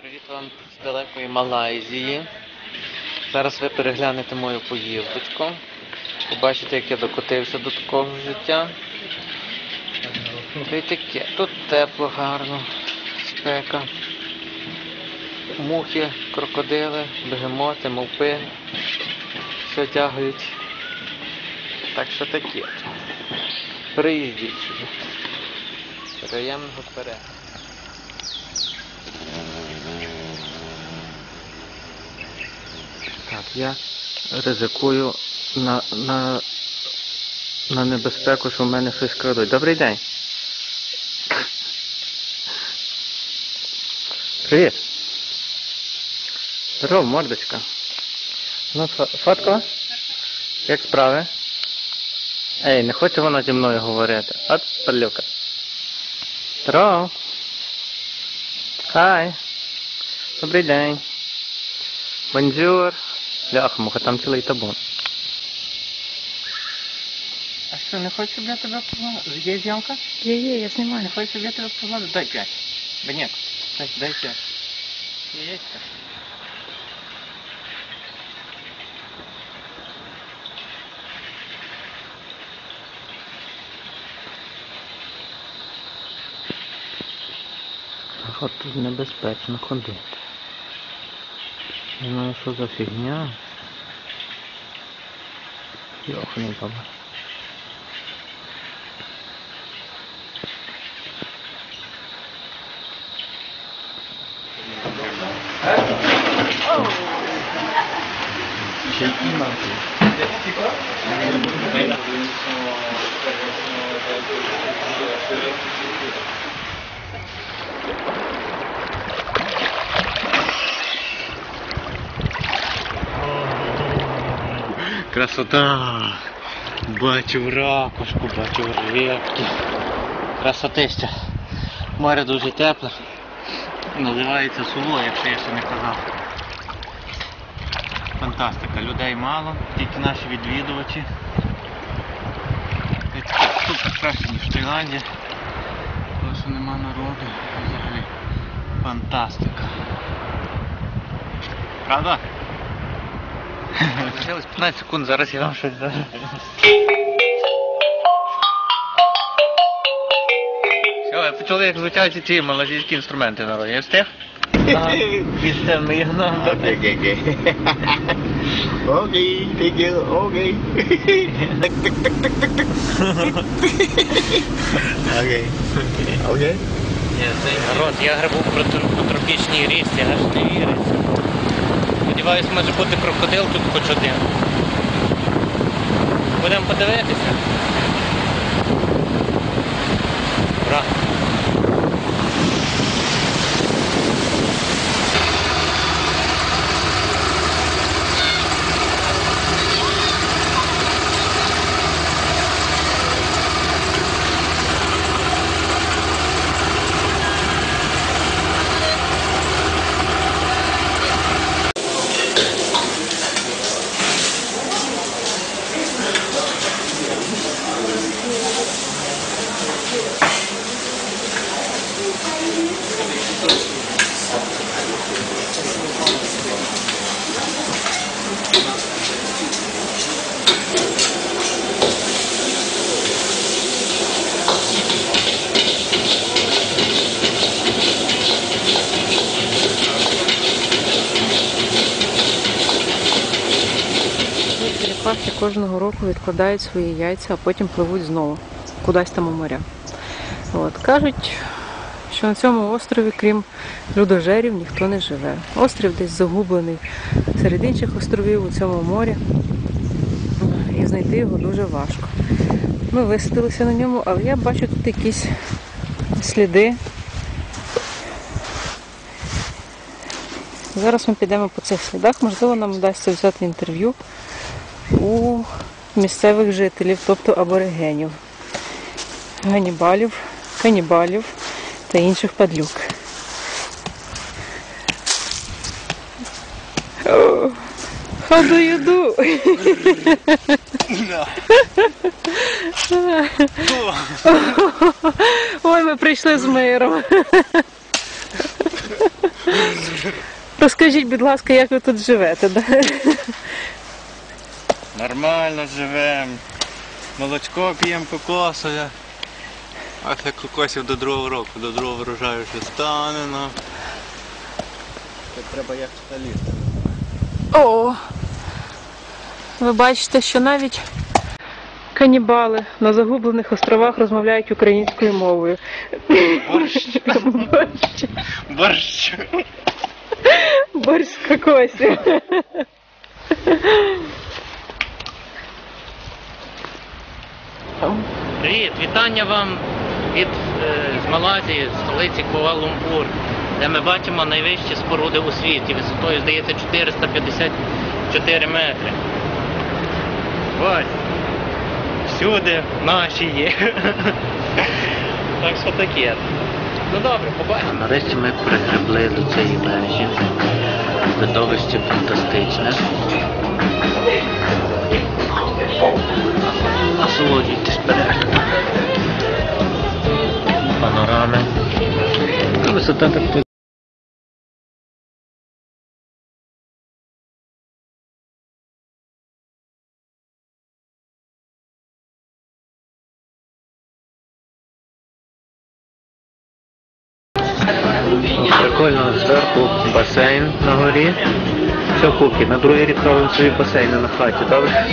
Привіт вам з далекої Малайзії. Зараз ви переглянете мою поїздочку. Побачите, як я докотився до такого життя. Та таке. Тут тепло, гарно, спека. Мухи, крокодили, бегемоти, мовпи. Все тягають. Так що таке. Приїздіть сюди. Приємного перегляду. Так, я ризикую на, на, на небезпеку, що в мене щось крадуть. Добрий день. Привіт. Здоров, мордочка. Ну, фо- фотко? Як справи? Ей, не хоче вона зі мною говорити. От палюка. Здоров. Хай. Добрий день. Бонжур. Ляхмуха, там цілий табун. А що, не хочеш, щоб я тебе погладив? Є зйомка? Є, є, я знімаю. Не хочеш, щоб я тебе погладив? Дай п'ять. Бенєк, дай, дай п'ять. Є, тут небезпечно ходити. Не знаю, що за фігня. Йоханий баба. Красота! Бачу ракушку, бачу рибки. Красотища. Море дуже тепле. Називається Суло, якщо я ще не казав. Фантастика, людей мало, тільки наші відвідувачі. Супер краще, ніж в Таїланді. Тому що нема народу. Взагалі фантастика. Правда? Лишилось 15 секунд, зараз я вам щось зараз. Все, я почули, як звучать ці малазійські інструменти народ. Я встиг? Після ми нам thank you. Okay. okay. Okay. Народ, я грибу по тропічній річці, аж не віриться. Сподіваюсь, може бути крокодил тут хоч один. Будемо подивитися. Ура! Кожного року відкладають свої яйця, а потім пливуть знову кудись там у моря. От. Кажуть, що на цьому острові, крім людожерів, ніхто не живе. Острів десь загублений серед інших островів у цьому морі. І знайти його дуже важко. Ми висадилися на ньому, але я бачу тут якісь сліди. Зараз ми підемо по цих слідах. Можливо, нам вдасться взяти інтерв'ю у місцевих жителів, тобто аборигенів, ганібалів, канібалів та інших падлюк. How do? Ой, ми прийшли з миром. Розкажіть, будь ласка, як ви тут живете? Нормально живемо. Молочко п'ємо кокосове. А це кокосів до другого року, до другого врожаю ще стане. Ну. Це треба як лізти. О! Ви бачите, що навіть канібали на загублених островах розмовляють українською мовою. Борщ. Борщ. Борщ. Борщ з кокосів. Привіт, вітання вам від е, з Малайзії, столиці Куала-Лумпур, де ми бачимо найвищі споруди у світі, висотою, здається, 454 метри. Ось. Всюди наші є. Так що таке. Ну добре, побачимо. Нарешті ми пригребли до цієї мережі. Видовище фантастичне. Насолоджуйтесь переглядом. Панорами. Висота так. Прикольно зверху басейн на горі. Все, Куки, на другий рік робимо собі басейни на хаті, добре?